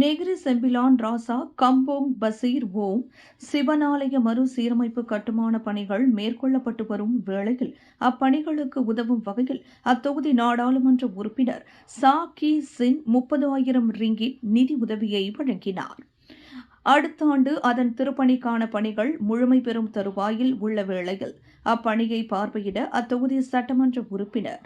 Negeri Sembilan Rasah Kampong Pasir Om சிவனாலய மறுசீரமைப்பு கட்டுமான பணிகள் மேற்கொள்ளப்பட்டு வரும் வேளையில் அப்பணிகளுக்கு உதவும் வகையில் அத்தொகுதி நாடாளுமன்ற உறுப்பினர் சா கி சின் முப்பது ஆயிரம் ரிங்கிட் நிதி உதவியை வழங்கினார். அடுத்த ஆண்டு அதன் திருப்பணிக்கான பணிகள் முழுமை பெறும் தருவாயில் உள்ள வேளையில் அப்பணியை பார்வையிட அத்தொகுதி சட்டமன்ற உறுப்பினர்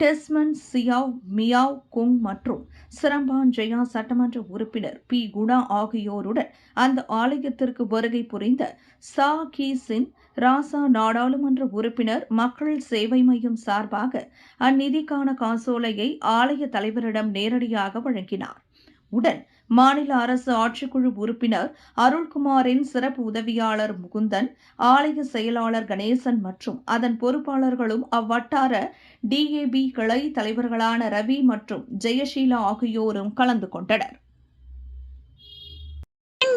டெஸ்மன் சியாவ் மியாவ் குங் மற்றும் சிரம்பான் ஜெயா சட்டமன்ற உறுப்பினர் பி. குணா ஆகியோருடன் அந்த ஆலயத்திற்கு வருகை புரிந்த சா. கி. சின் ராசா நாடாளுமன்ற உறுப்பினர் மக்கள் சேவை மையம் சார்பாக அந்நிதிக்கான காசோலையை ஆலய தலைவரிடம் நேரடியாக வழங்கினார். உடன் மாநில அரசு ஆட்சிக்குழு உறுப்பினர் அருள்குமாரின் சிறப்பு உதவியாளர் முகுந்தன் ஆலய செயலாளர் கணேசன் மற்றும் அதன் பொறுப்பாளர்களும் அவ்வட்டார டிஏபி கிளை தலைவர்களான ரவி மற்றும் ஜெயசீலா ஆகியோரும் கலந்து கொண்டனர்.